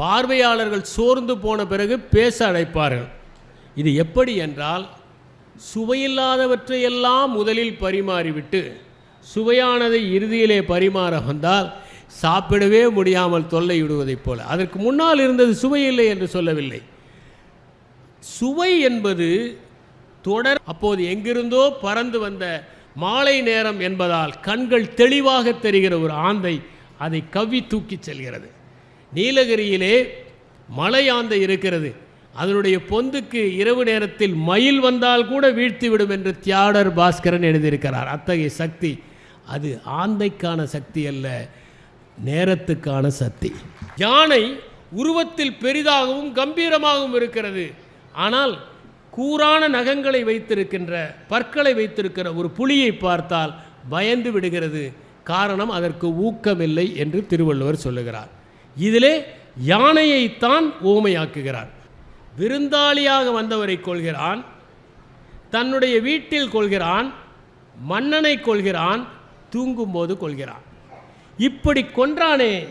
பார்வையாளர்கள் சோர்ந்து போன பிறகு பேச அழைப்பார்கள். இது எப்படி என்றால் சுவையில்லாதவற்றையெல்லாம் முதலில் பரிமாறிவிட்டு சுவையானதை இறுதியிலே பரிமாற வந்தால் சாப்பிடவே முடியாமல் தொல்லையிடுவதைப் போல. அதற்கு முன்னால் இருந்தது சுவையில்லை என்று சொல்லவில்லை. சுவை என்பது தொடர் அப்போது எங்கிருந்தோ பறந்து வந்த மாலை நேரம் என்பதால் கண்கள் தெளிவாக தெரிகிற ஒரு ஆந்தை அதை கவ்வி தூக்கிச் செல்கிறது. நீலகிரியிலே மலையாந்தை இருக்கிறது. அதனுடைய பொந்துக்கு இரவு நேரத்தில் மயில் வந்தால் கூட வீழ்த்திவிடும் என்று தியாடர் பாஸ்கரன் எழுதியிருக்கிறார். அத்தகைய சக்தி அது ஆந்தைக்கான சக்தி அல்ல நேரத்துக்கான சக்தி. யானை உருவத்தில் பெரிதாகவும் கம்பீரமாகவும் இருக்கிறது. ஆனால் கூரான நகங்களை வைத்திருக்கின்ற பற்களை வைத்திருக்கிற ஒரு புலியை பார்த்தால் பயந்து விடுகிறது. காரணம் அதற்கு ஊக்கமில்லை என்று திருவள்ளுவர் சொல்லுகிறார். இதிலே யானையைத்தான் ஊமையாக்குகிறார். விருந்தாளியாக வந்தவரை கொள்கிறான் தன்னுடைய வீட்டில் கொள்கிறான் மன்னனை கொள்கிறான் தூங்கும்போது கொள்கிறான். இப்படி கொன்றானே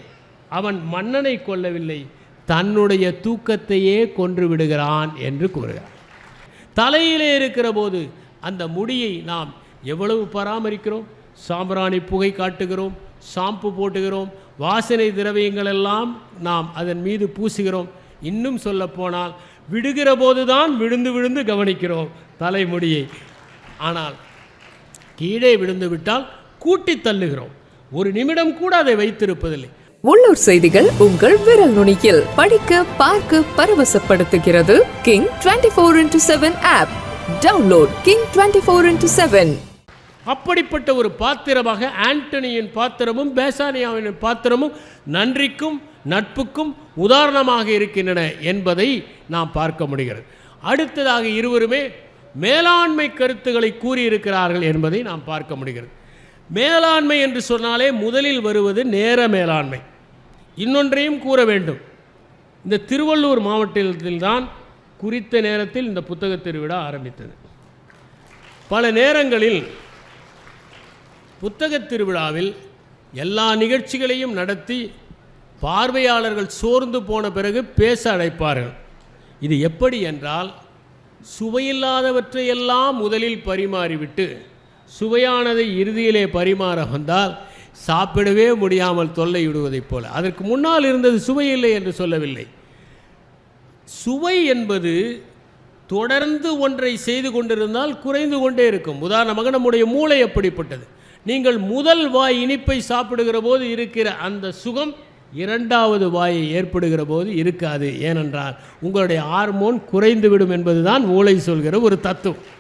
அவன் மன்னனை கொல்லவில்லை தன்னுடைய தூக்கத்தையே கொன்று விடுகிறான் என்று கூறுகிறான் தலையிலே இருக்கிற போது அந்த முடியை நாம் எவ்வளவு பராமரிக்கிறோம்? சாம்பிராணி புகை காட்டுகிறோம் ஷாம்பு போட்டுகிறோம் வாசனை திரவியங்கள் எல்லாம் நாம் அதன் மீது பூசுகிறோம். இன்னும் சொல்லப்போனால் விடுகிற போதுதான் விழுந்து விழுந்து கவனிக்கிறோம் தலைமுடியை. ஆனால் கீழே விழுந்து விட்டால் கூட்டி தள்ளுகிறோம். ஒரு நிமிடம் கூட அதை வைத்திருப்பதில்லை. உள்ளூர் செய்திகள் உங்கள் விரல் நுனியில். படிக்க பார்க்க பரவசப்படுத்துகிறது. King twenty four into seven app download King twenty four into seven அப்படிப்பட்ட ஒரு பாத்திரமாக ஆண்டனியின் பாத்திரமும் பேசானியாவின் பாத்திரமும் நன்றிக்கும் நட்புக்கும் உதாரணமாக இருக்கின்றன என்பதை நாம் பார்க்க முடிகிறது. அடுத்ததாக இருவருமே மேலாண்மை கருத்துக்களை கூறியிருக்கிறார்கள் என்பதை நாம் பார்க்க முடிகிறது. மேலாண்மை என்று சொன்னாலே முதலில் வருவது நேர மேலாண்மை. இன்னொன்றையும் கூற வேண்டும். இந்த திருவள்ளூர் மாவட்டத்தில்தான் குறித்த நேரத்தில் இந்த புத்தகத் திருவிழா ஆரம்பித்தது. பல நேரங்களில் புத்தகத் திருவிழாவில் எல்லா நிகழ்ச்சிகளையும் நடத்தி பார்வையாளர்கள் சோர்ந்து போன பிறகு பேச அழைப்பார்கள். இது எப்படி என்றால் சுவையில்லாதவற்றையெல்லாம் முதலில் பரிமாறிவிட்டு சுவையானதை இறுதியிலே பரிமாற வந்தால் சாப்பிடவே முடியாமல் தொல்லையிடுவதைப் போல. அதற்கு முன்னால் இருந்தது சுவையில்லை என்று சொல்லவில்லை. சுவை என்பது தொடர்ந்து ஒன்றை செய்து கொண்டிருந்தால் குறைந்து கொண்டே இருக்கும். உதாரணமாக நம்முடைய மூளை அப்படிப்பட்டது. நீங்கள் முதல் வாய் இனிப்பை சாப்பிடுகிற போது இருக்கிற அந்த சுகம் இரண்டாவது வாயை ஏற்படுகிற போது இருக்காது. ஏனென்றால் உங்களுடைய ஹார்மோன் குறைந்துவிடும் என்பதுதான் மூளை சொல்கிற ஒரு தத்துவம்.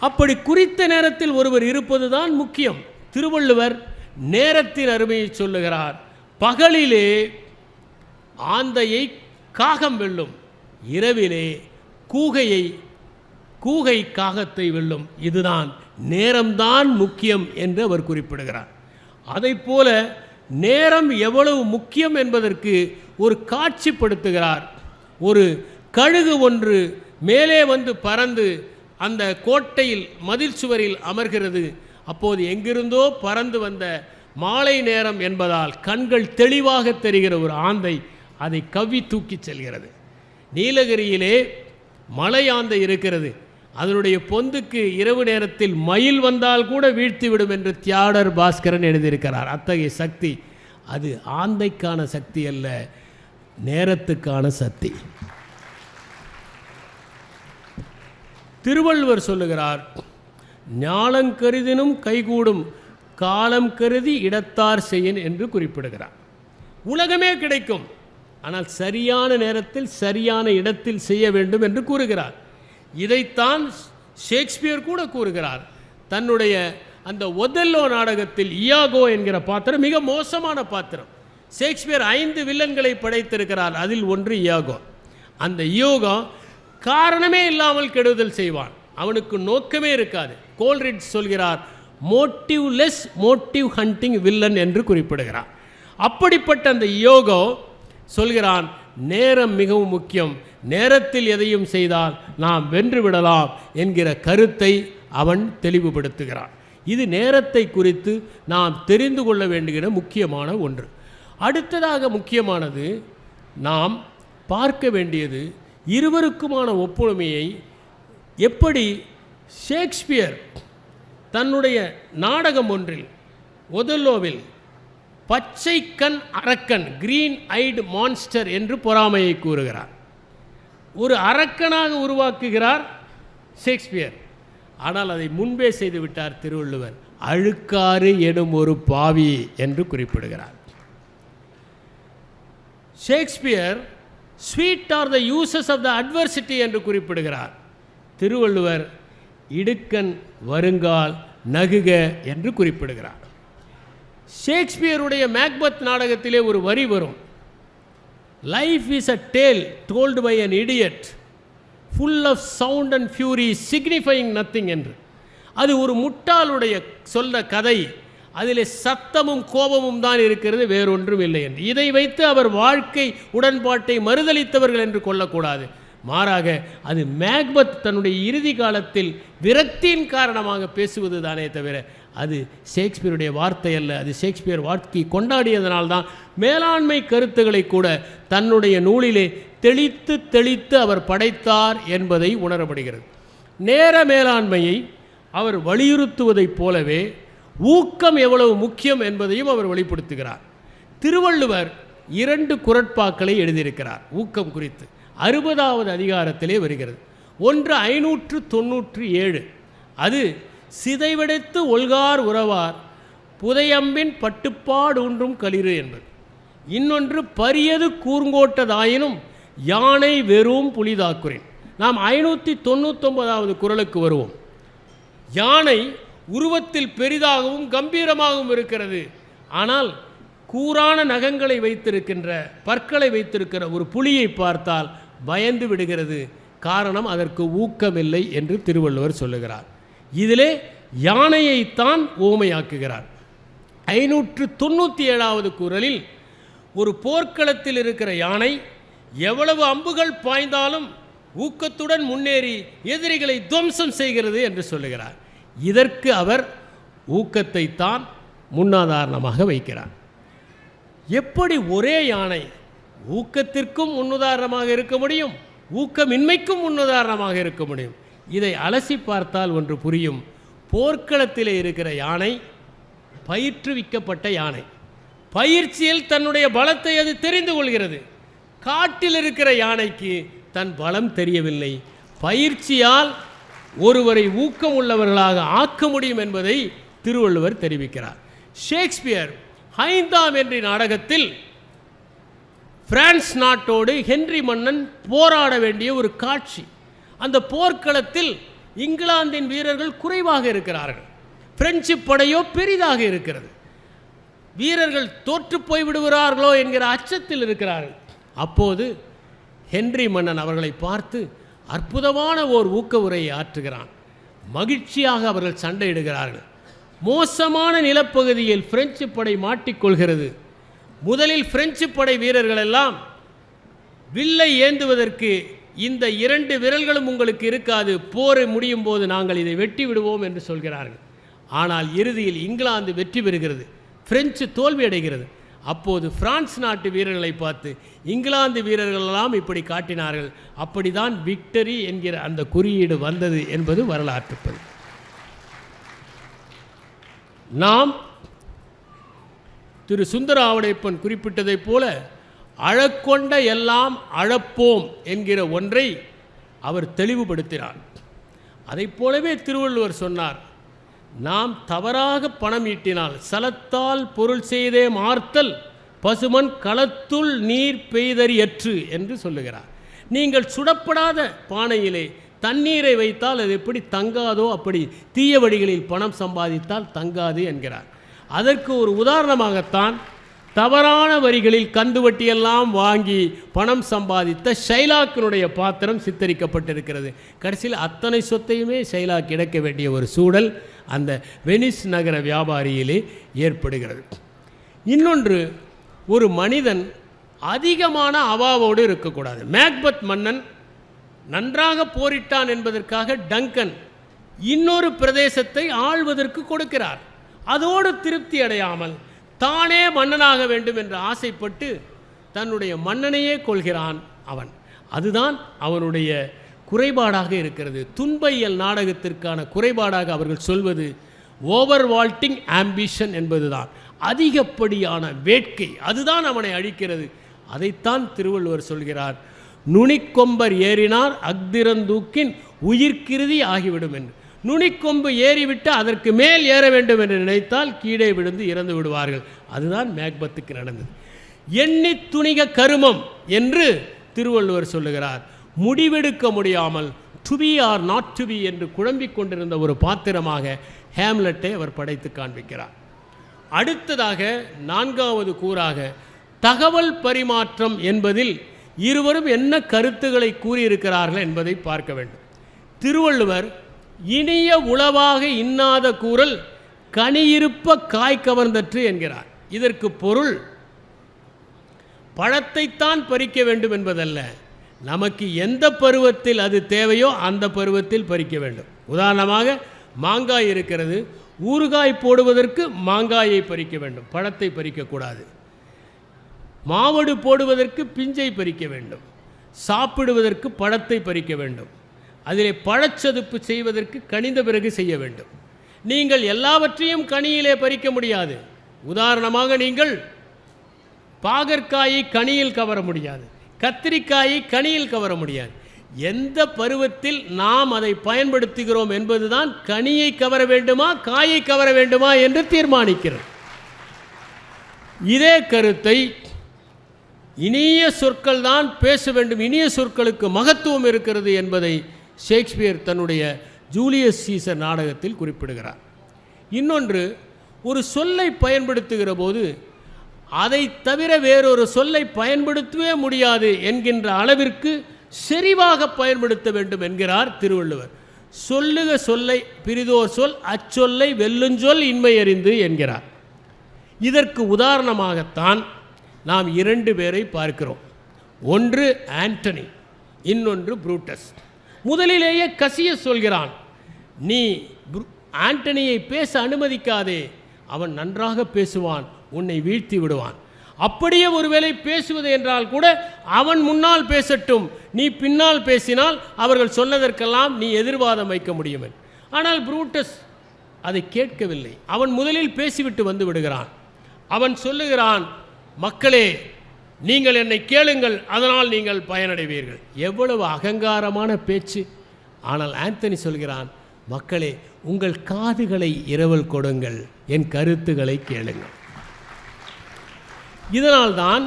அப்படி குறித்த நேரத்தில் ஒருவர் இருப்பது தான் முக்கியம். திருவள்ளுவர் நேரத்தின் அருமையை சொல்லுகிறார் பகலிலே ஆந்தையை காகம் வெல்லும் இரவிலே கூகையை கூகை காகத்தை வெல்லும். இதுதான் நேரம்தான் முக்கியம் என்று அவர் குறிப்பிடுகிறார். அதைப் போல நேரம் எவ்வளவு முக்கியம் என்பதற்கு ஒரு காட்சிப்படுத்துகிறார். ஒரு கழுகு ஒன்று மேலே வந்து பறந்து அந்த கோட்டையில் மதில் சுவரில் அமர்கிறது. அப்போது எங்கிருந்தோ பறந்து வந்த மாலை நேரம் என்பதால் கண்கள் தெளிவாக தெரிகிற ஒரு ஆந்தை அதை கவ்வி தூக்கிச் செல்கிறது. நீலகிரியிலே மலை ஆந்தை இருக்கிறது. அதனுடைய பொந்துக்கு இரவு நேரத்தில் மயில் வந்தால் கூட வீழ்த்திவிடும் என்று தியாடர் பாஸ்கரன் எழுதியிருக்கிறார். அத்தகைய சக்தி அது ஆந்தைக்கான சக்தி அல்ல நேரத்துக்கான சக்தி. திருவள்ளுவர் சொல்லுகிறார் ஞாலங்கருதினும் கைகூடும் காலம் கருதி இடத்தார் செய்யன் என்று குறிப்பிடுகிறார். உலகமே கிடைக்கும் ஆனால் சரியான நேரத்தில் சரியான இடத்தில் செய்ய வேண்டும் என்று கூறுகிறார். இதைத்தான் ஷேக்ஸ்பியர் கூட கூறுகிறார். தன்னுடைய அந்த ஒதெல்லோ நாடகத்தில் இயாகோ என்கிற பாத்திரம் மிக மோசமான பாத்திரம். ஷேக்ஸ்பியர் ஐந்து வில்லன்களை படைத்திருக்கிறார் அதில் ஒன்று இயாகோ. அந்த யோகம் காரணமே இல்லாமல் கெடுதல் செய்வான். அவனுக்கு நோக்கமே இருக்காது. கோல்ரிட்ஜ் சொல்கிறார் மோட்டிவ்லெஸ் மோட்டிவ் ஹண்டிங் வில்லன் என்று குறிப்பிடுகிறார். அப்படிப்பட்ட அந்த யோகோ சொல்கிறான் நேரம் மிகவும் முக்கியம். நேரத்தில் எதையும் செய்தால் நாம் வென்றுவிடலாம் என்கிற கருத்தை அவன் தெளிவுபடுத்துகிறான். இது நேரத்தை குறித்து நாம் தெரிந்து கொள்ள வேண்டுகிற முக்கியமான ஒன்று. அடுத்ததாக முக்கியமானது நாம் பார்க்க வேண்டியது இருவருக்குமான ஒப்புமையை எப்படி ஷேக்ஸ்பியர் தன்னுடைய நாடகம் ஒன்றில் ஒதல்லோவில் பச்சை கண் அரக்கன் கிரீன் ஐடு மான்ஸ்டர் என்று பொறாமையை கூறுகிறார். ஒரு அரக்கனாக உருவாக்குகிறார் ஷேக்ஸ்பியர். ஆனால் அதை முன்பே செய்து விட்டார் திருவள்ளுவர். அழுக்காறு எனும் ஒரு பாவி என்று குறிப்பிடுகிறார். Shakespeare sweet are the uses of the adversity என்று குறிப்பிடுகிறார். திருவள்ளுவர் இடுக்கன் வருங்கால் நகுக என்று குறிப்பிடுகிறார். ஷேக்ஸ்பியருடைய மேக்பத் நாடகத்திலே ஒரு வரி வரும். Life is a tale told by an idiot full of sound and fury signifying nothing என்று. அது ஒரு முட்டாளுடைய சொல்ல கதை. அதில் சத்தமும் கோபமும் தான் இருக்கிறது வேறொன்றும் இல்லை என்று. இதை வைத்து அவர் வாழ்க்கை உடன்பாட்டை மறுதளித்தவர்கள் என்று கொள்ளக்கூடாது. மாறாக அது மேக்பத் தன்னுடைய இறுதி காலத்தில் விரக்தியின் காரணமாக பேசுவது தானே தவிர அது ஷேக்ஸ்பியருடைய வார்த்தை அல்ல அது ஷேக்ஸ்பியர் வாழ்க்கை கொண்டாடியதனால்தான் மேலாண்மை கருத்துக்களை கூட தன்னுடைய நூலிலே தெளித்து தெளித்து அவர் படைத்தார் என்பதை உணரப்படுகிறது. நேர மேலாண்மையை அவர் வலியுறுத்துவதைப் போலவே ஊக்கம் எவ்வளவு முக்கியம் என்பதையும் அவர் வெளிப்படுத்துகிறார். திருவள்ளுவர் இரண்டு குரட்பாக்களை எழுதியிருக்கிறார் ஊக்கம் குறித்து. அறுபதாவது அதிகாரத்திலே வருகிறது. ஒன்று ஐநூற்று தொன்னூற்று ஏழு. அது சிதைவடைத்து ஒல்கார் உறவார். புதையம்பின் பட்டுப்பாடு ஒன்றும் களிறு என்பது. இன்னொன்று பரியது கூர்ங்கோட்டதாயினும் யானை வெறும் புலிதாக்குறேன். நாம் ஐநூற்றி தொண்ணூத்தொன்பதாவது குரலுக்கு வருவோம். யானை உருவத்தில் பெரிதாகவும் கம்பீரமாகவும் இருக்கிறது. ஆனால் கூரான நகங்களை வைத்திருக்கின்ற பற்களை வைத்திருக்கிற ஒரு புலியை பார்த்தால் பயந்து விடுகிறது. காரணம் அதற்கு ஊக்கமில்லை என்று திருவள்ளுவர் சொல்லுகிறார். இதிலே யானையைத்தான் ஓமையாக்குகிறார். ஐநூற்று தொண்ணூற்றி ஏழாவது குரலில் ஒரு போர்க்களத்தில் இருக்கிற யானை எவ்வளவு அம்புகள் பாய்ந்தாலும் ஊக்கத்துடன் முன்னேறி எதிரிகளை துவம்சம் செய்கிறது என்று சொல்லுகிறார். இதற்கு அவர் ஊக்கத்தை தான் முன்னாதாரணமாக வைக்கிறார். எப்படி ஒரே யானை ஊக்கத்திற்கும் முன்னுதாரணமாக இருக்க முடியும்? ஊக்கமின்மைக்கும் முன்னுதாரணமாக இருக்க முடியும்? இதை அலசி பார்த்தால் ஒன்று புரியும். போர்க்களத்தில் இருக்கிற யானை பயிற்றுவிக்கப்பட்ட யானை. பயிற்சியில் தன்னுடைய பலத்தை அது தெரிந்து கொள்கிறது. காட்டில் இருக்கிற யானைக்கு தன் பலம் தெரியவில்லை. பயிற்சியால் ஒருவரை ஊக்கம் உள்ளவர்களாக ஆக்க முடியும் என்பதை திருவள்ளுவர் தெரிவிக்கிறார். ஷேக்ஸ்பியர் ஐந்தாம் என்ற நாடகத்தில் பிரான்ஸ் நாட்டோடு ஹென்றி மன்னன் போராட வேண்டிய ஒரு காட்சி. அந்த போர்க்களத்தில் இங்கிலாந்தின் வீரர்கள் குறைவாக இருக்கிறார்கள். பிரெஞ்சு படையோ பெரிதாக இருக்கிறது. வீரர்கள் தோற்று போய் விடுகிறார்களோ என்கிற அச்சத்தில் இருக்கிறார்கள். அப்போது ஹென்றி மன்னன் அவர்களை பார்த்து அற்புதமான ஓர் ஊக்க உரையை ஆற்றுகிறான். மகிழ்ச்சியாக அவர்கள் சண்டையிடுகிறார்கள். மோசமான நிலப்பகுதியில் பிரெஞ்சு படை மாட்டிக்கொள்கிறது. முதலில் பிரெஞ்சு படை வீரர்கள் எல்லாம் வில்லை ஏந்துவதற்கு இந்த இரண்டு விரல்களும் உங்களுக்கு இருக்காது. போர் முடியும் போது நாங்கள் இதை வெட்டி விடுவோம் என்று சொல்கிறார்கள். ஆனால் இறுதியில் இங்கிலாந்து வெற்றி பெறுகிறது. பிரெஞ்சு தோல்வி அடைகிறது. அப்போது பிரான்ஸ் நாட்டு வீரர்களை பார்த்து இங்கிலாந்து வீரர்கள் எல்லாம் இப்படி காட்டினார்கள். அப்படிதான் விக்டரி என்கிற அந்த குறியீடு வந்தது என்பது வரலாற்று பதிவு நாம் திரு சுந்தர ஆவடைப்பன் குறிப்பிட்டதைப் போல அழக்கொண்ட எல்லாம் அழப்போம் என்கிற ஒன்றை அவர் தெளிவுபடுத்தினார். அதைப் போலவே திருவள்ளுவர் சொன்னார் நாம் தவறாக பணம் ஈட்டினால் சலத்தால் பொருள் செய்தே மார்த்தல் பசுமன் களத்துள் நீர் பெய்தறியற்று என்று சொல்லுகிறார். நீங்கள் சுடப்படாத பானையிலே தண்ணீரை வைத்தால் அது எப்படி தங்காதோ அப்படி தீய வழிகளில் பணம் சம்பாதித்தால் தங்காது என்கிறார். அதற்கு ஒரு உதாரணமாகத்தான் தவறான வரிகளில் கந்து வட்டியெல்லாம் வாங்கி பணம் சம்பாதித்த ஷைலாக்கினுடைய பாத்திரம் சித்தரிக்கப்பட்டிருக்கிறது. கடைசியில் அத்தனை சொத்தையுமே ஷைலாக் இழக்க வேண்டிய ஒரு சூழல் அந்த வெனிஸ் நகர வியாபாரியிலே ஏற்படுகிறது. இன்னொன்று ஒரு மனிதன் அதிகமான அவாவோடு இருக்கக்கூடாது. மேக்பத் மன்னன் நன்றாக போரிட்டான் என்பதற்காக டங்கன் இன்னொரு பிரதேசத்தை ஆள்வதற்கு கொடுக்கிறார். அதோடு திருப்தி அடையாமல் தானே மன்னனாக வேண்டும் என்று ஆசைப்பட்டு தன்னுடைய மன்னனையே கொள்கிறான் அவன். அதுதான் அவனுடைய குறைபாடாக இருக்கிறது. துன்பையல் நாடகத்திற்கான குறைபாடாக அவர்கள் சொல்வது ஓவர் வால்ட்டிங் ஆம்பிஷன் என்பதுதான். அதிகப்படியான வேட்கை அதுதான் அவனை அழிக்கிறது. அதைத்தான் திருவள்ளுவர் சொல்கிறார். நுனிக்கொம்பர் ஏறினார் அக்திரந்தூக்கின் உயிர்க்கிருதி ஆகிவிடும் என்று. நுனிக்கொம்பு ஏறிவிட்டு அதற்கு மேல் ஏற வேண்டும் என்று நினைத்தால் கீழே விழுந்து இறந்து விடுவார்கள். அதுதான் மேக்பத்துக்கு நடந்தது. எண்ணி துணிக கருமம் என்று திருவள்ளுவர் சொல்லுகிறார். முடிவெடுக்க முடியாமல் to be or not to be என்று குழம்பிக் கொண்டிருந்த ஒரு பாத்திரமாக ஹேம்லெட்டை அவர் படைத்து காண்பிக்கிறார். அடுத்ததாக நான்காவது கூறாக தகவல் பரிமாற்றம் என்பதில் இருவரும் என்ன கருத்துக்களை கூறியிருக்கிறார்கள் என்பதை பார்க்க வேண்டும். திருவள்ளுவர் இனிய உளவாக இன்னாத கூறல் கனியிருப்ப காய் கவர்ந்தற்று என்கிறார். இதற்கு பொருள் பழத்தைத்தான் பறிக்க வேண்டும் என்பதல்ல. நமக்கு எந்த பருவத்தில் அது தேவையோ அந்த பருவத்தில் பறிக்க வேண்டும். உதாரணமாக மாங்காய் இருக்கிறது. ஊறுகாய் போடுவதற்கு மாங்காயை பறிக்க வேண்டும். பழத்தை பறிக்கக்கூடாது. மாவடு போடுவதற்கு பிஞ்சை பறிக்க வேண்டும். சாப்பிடுவதற்கு பழத்தை பறிக்க வேண்டும். அதிலே பழச்சதுப்பு செய்வதற்கு கனிந்த பிறகு செய்ய வேண்டும். நீங்கள் எல்லாவற்றையும் கனியிலே பறிக்க முடியாது. உதாரணமாக நீங்கள் பாகற்காயை கனியில் கவர முடியாது. கத்திரிக்காயை கனியில் கவர முடியாது. எந்த பருவத்தில் நாம் அதை பயன்படுத்துகிறோம் என்பதுதான் கனியை கவர வேண்டுமா காயை கவர வேண்டுமா என்று தீர்மானிக்கிறது. இதே கருத்தை இனிய சொற்கள் தான் பேச வேண்டும். இனிய சொற்களுக்கு மகத்துவம் இருக்கிறது என்பதை ஷேக்ஸ்பியர் தன்னுடைய ஜூலியஸ் சீசர் நாடகத்தில் குறிப்பிடுகிறார். இன்னொன்று ஒரு சொல்லை பயன்படுத்துகிற போது அதை தவிர வேறொரு சொல்லை பயன்படுத்தவே முடியாது என்கின்ற அளவிற்கு செறிவாக பயன்படுத்த வேண்டும் என்கிறார் திருவள்ளுவர். சொல்லுக சொல்லை பிரிதோர் சொல் அச்சொல்லை வெல்லுஞ்சொல் இன்மை அறிந்து என்கிறார். இதற்கு உதாரணமாகத்தான் நாம் இரண்டு பேரை பார்க்கிறோம். ஒன்று ஆண்டனி இன்னொன்று புரூட்டஸ். முதலிலேயே கசிய சொல்கிறான் நீ ஆண்டனியை பேச அனுமதிக்காதே. அவன் நன்றாக பேசுவான் உன்னை வீழ்த்தி விடுவான். அப்படியே ஒருவேளை பேசுவது என்றால் கூட அவன் முன்னால் பேசட்டும். நீ பின்னால் பேசினால் அவர்கள் சொன்னதற்கெல்லாம் நீ எதிர்வாதம் வைக்க முடியும் ஆனால் புரூட்டஸ் அதை கேட்கவில்லை. அவன் முதலில் பேசிவிட்டு வந்து விடுகிறான். அவன் சொல்லுகிறான் மக்களே நீங்கள் என்னை கேளுங்கள் அதனால் நீங்கள் பயனடைவீர்கள். எவ்வளவு அகங்காரமான பேச்சு. ஆனால் ஆந்தனி சொல்கிறான் மக்களே உங்கள் காதுகளை இரவல் கொடுங்கள் என் கருத்துக்களை கேளுங்கள். இதனால்தான்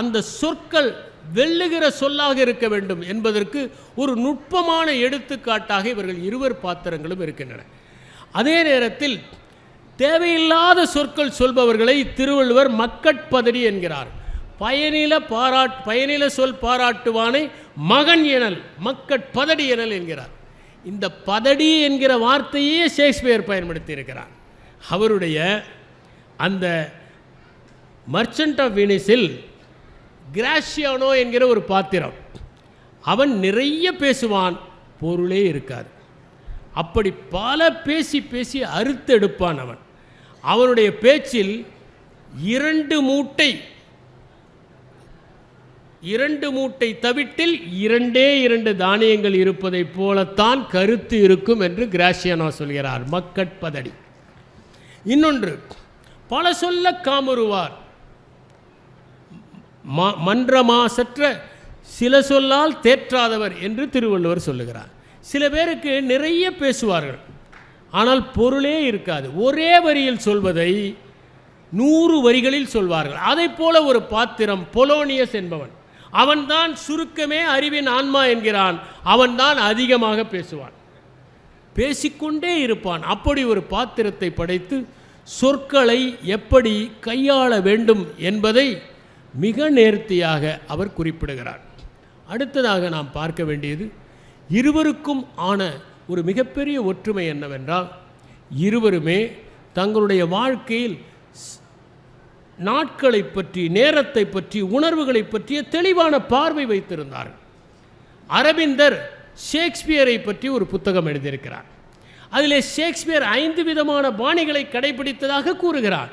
அந்த சொற்கள் வெல்லுகிற சொல்லாக இருக்க வேண்டும் என்பதற்கு ஒரு நுட்பமான எடுத்துக்காட்டாக இவர்கள் இருவர் பாத்திரங்களும் இருக்கின்றன. அதே நேரத்தில் தேவையில்லாத சொற்கள் சொல்பவர்களை திருவள்ளுவர் மக்கட்பதடி என்கிறார். பயனில பாராட் பயனில சொல் பாராட்டுவானை மகன் எனல் மக்கட்பதடி எனல் என்கிறார். இந்த பதடி என்கிற வார்த்தையே ஷேக்ஸ்பியர் பயன்படுத்தி இருக்கிறார் அவருடைய அந்த மர்ச்சன்ட் ஆஃப் வினிஸில் கிராஷியானோ என்கிற ஒரு பாத்திரம். அவன் நிறைய பேசுவான் பொருளே இருக்காது. அப்படி பல பேசி பேசி அறுத்தெடுப்பான் அவன். அவனுடைய பேச்சில் இரண்டு மூட்டை இரண்டு மூட்டை தவிட்டில் இரண்டே இரண்டு தானியங்கள் இருப்பதைப் போலத்தான் கருத்து இருக்கும் என்று கிராசியனா சொல்கிறார். மக்கட்பதடி இன்னொன்று பல சொல்ல காமுறுவார். ம- மன்றமாசற்ற சில சொல்லால் தேற்றாதவர் என்று திருவள்ளுவர் சொல்லுகிறார். சில பேருக்கு நிறைய பேசுவார்கள். ஆனால் பொருளே இருக்காது. ஒரே வரியில் சொல்வதை நூறு வரிகளில் சொல்வார்கள். அதைப் போல ஒரு பாத்திரம் பொலோனியஸ் என்பவன். அவன்தான் சுருக்கமே அறிவின் ஆன்மா என்கிறான். அவன்தான் அதிகமாக பேசுவான். பேசிக்கொண்டே இருப்பான். அப்படி ஒரு பாத்திரத்தை படைத்து சொற்களை எப்படி கையாள வேண்டும் என்பதை மிக நேர்த்தியாக அவர் குறிப்பிடுகிறார். அடுத்ததாக நாம் பார்க்க வேண்டியது இருவருக்கும் ஆன ஒரு மிகப்பெரிய ஒற்றுமை என்னவென்றால் இருவருமே தங்களுடைய வாழ்க்கையில் நாட்களை பற்றி நேரத்தை பற்றி உணர்வுகளை பற்றிய தெளிவான பார்வை வைத்திருந்தார்கள் அரவிந்தர் ஷேக்ஸ்பியரை பற்றி ஒரு புத்தகம் எழுதியிருக்கிறார். அதிலே ஷேக்ஸ்பியர் ஐந்து விதமான பாணிகளை கடைபிடித்ததாக கூறுகிறார்.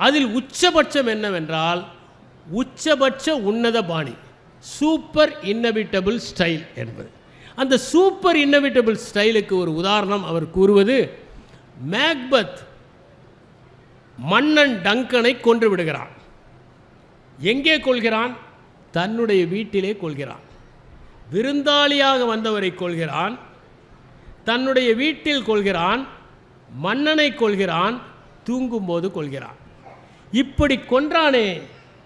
அதில் உச்சபட்சம் என்னவென்றால் உச்சபட்ச உன்னத பாணி சூப்பர் இன்னவிட்டபிள் ஸ்டைல் என்பது. அந்த சூப்பர் இன்னவிட்டபிள் ஸ்டைலுக்கு ஒரு உதாரணம் அவர் கூறுவது மேக்பத் மன்னன் டங்கனை கொன்று விடுகிறான். எங்கே கொள்கிறான்? தன்னுடைய வீட்டிலே கொள்கிறான். விருந்தாளியாக வந்தவரை கொள்கிறான். தன்னுடைய வீட்டில் கொள்கிறான். மன்னனை கொள்கிறான். தூங்கும்போது கொள்கிறான். இப்படி கொன்றானே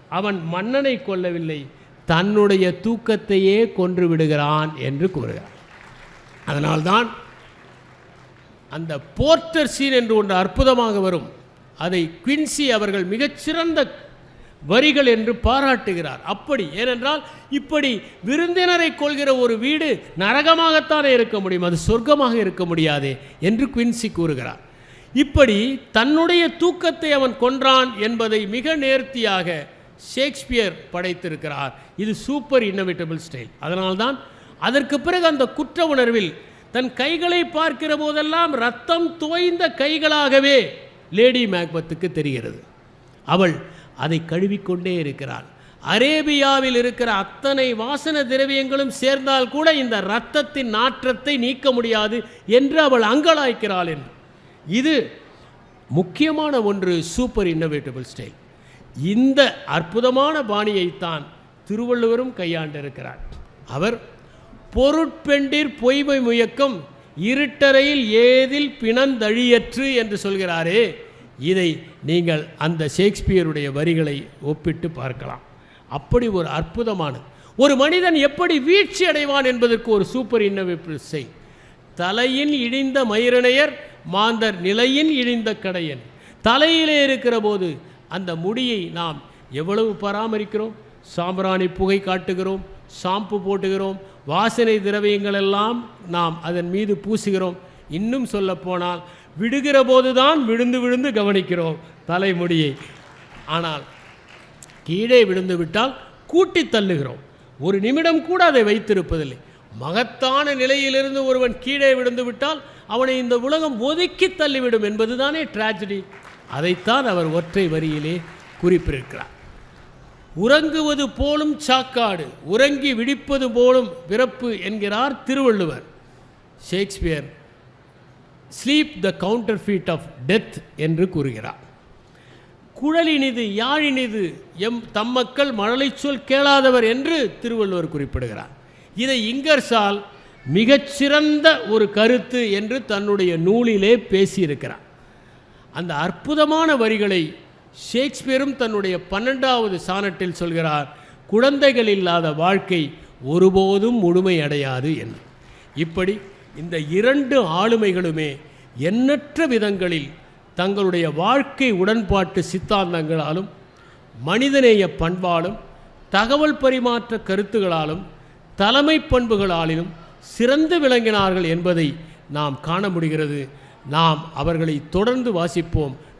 அவன் மன்னனை கொல்லவில்லை. தன்னுடைய தூக்கத்தையே கொன்று விடுகிறான் என்று கூறுகிறான். அதனால்தான் அந்த போர்ட்டர் சீன் என்று ஒன்று அற்புதமாக வரும். அதை குவின்சி அவர்கள் மிகச்சிறந்த வரிகள் என்று பாராட்டுகிறார். அப்படி ஏனென்றால் இப்படி விருந்தினரை கொள்கிற ஒரு வீடு நரகமாகத்தானே இருக்க முடியும் அது சொர்க்கமாக இருக்க முடியாதே என்று குவின்சி கூறுகிறார். இப்படி தன்னுடைய தூக்கத்தை அவன் கொன்றான் என்பதை மிக நேர்த்தியாக ஷேக்ஸ்பியர் படைத்திருக்கிறார். இது சூப்பர் இன்னோவேட்டபிள் ஸ்டைல் அதனால்தான் அதற்கு பிறகு அந்த குற்ற உணர்வில் தன் கைகளை பார்க்கிற போதெல்லாம் ரத்தம் தோய்ந்த கைகளாகவே லேடி மேக்பத்துக்கு தெரிகிறது. அவள் அதை கழுவிக்கொண்டே இருக்கிறாள். அரேபியாவில் இருக்கிற அத்தனை வாசன திரவியங்களும் சேர்ந்தால் கூட இந்த இரத்தத்தின் நாற்றத்தை நீக்க முடியாது என்று அவள் அங்கலாய்க்கிறாள் என்று. இது முக்கியமான ஒன்று சூப்பர் இன்னோவேட்டபிள் ஸ்டைல். இந்த அற்புதமான பாணியைத்தான் திருவள்ளுவரும் கையாண்டிருக்கிறார். அவர் பொருட்பெண்டிர் பொய்மை முயக்கம் இருட்டறையில் ஏதில் பிணந்தழியற்று என்று சொல்கிறாரே இதை நீங்கள் அந்த ஷேக்ஸ்பியருடைய வரிகளை ஒப்பிட்டு பார்க்கலாம். அப்படி ஒரு அற்புதமான ஒரு மனிதன் எப்படி வீழ்ச்சி அடைவான் என்பதற்கு ஒரு சூப்பர் இன்னவிப்பு செய். தலையின் இழிந்த மயிரணையர் மாந்தர் நிலையின் இழிந்த கடையன். தலையிலே இருக்கிற போது அந்த முடியை நாம் எவ்வளவு பராமரிக்கிறோம்? சாம்பிராணி புகை காட்டுகிறோம் ஷாம்பு போட்டுகிறோம் வாசனை திரவியங்கள் எல்லாம் நாம் அதன் மீது பூசுகிறோம். இன்னும் சொல்லப்போனால் விடுகிற போதுதான் விழுந்து விழுந்து கவனிக்கிறோம் தலைமுடியை. ஆனால் கீழே விழுந்து விட்டால் கூட்டி தள்ளுகிறோம். ஒரு நிமிடம் கூட அதை வைத்திருப்பதில்லை. மகத்தான நிலையிலிருந்து ஒருவன் கீழே விழுந்து விட்டால் அவனை இந்த உலகம் ஒதுக்கி தள்ளிவிடும் என்பதுதானே டிராஜடி அதைத்தான் அவர் ஒற்றை வரியிலே குறிப்பிருக்கிறார் உறங்குவது போலும் சாக்காடு உறங்கி விடிப்பது போலும் பிறப்பு என்கிறார் Thiruvalluvar. Shakespeare sleep the counterfeit of death என்று கூறுகிறார். குழலினிது யாழினிது எம் தம்மக்கள் மழலை சொல் கேளாதவர் என்று திருவள்ளுவர் குறிப்பிடுகிறார். இதை இங்கர்சால் மிகச்சிறந்த ஒரு கருத்து என்று தன்னுடைய நூலிலே பேசியிருக்கிறார். அந்த அற்புதமான வரிகளை ஷேக்ஸ்பியரும் தன்னுடைய பன்னெண்டாவது சானட்டில் சொல்கிறார் குழந்தைகள் இல்லாத வாழ்க்கை ஒருபோதும் முழுமையடையாது என்று. இப்படி இந்த இரண்டு ஆளுமைகளுமே எண்ணற்ற விதங்களில் தங்களுடைய வாழ்க்கை உடன்பாட்டு சித்தாந்தங்களாலும் மனிதநேய பண்பாலும் தகவல் பரிமாற்ற கருத்துகளாலும் தலைமை பண்புகளாலும் சிறந்து விளங்கினார்கள் என்பதை நாம் காண முடிகிறது. நாம் அவர்களை தொடர்ந்து வாசிப்போம்.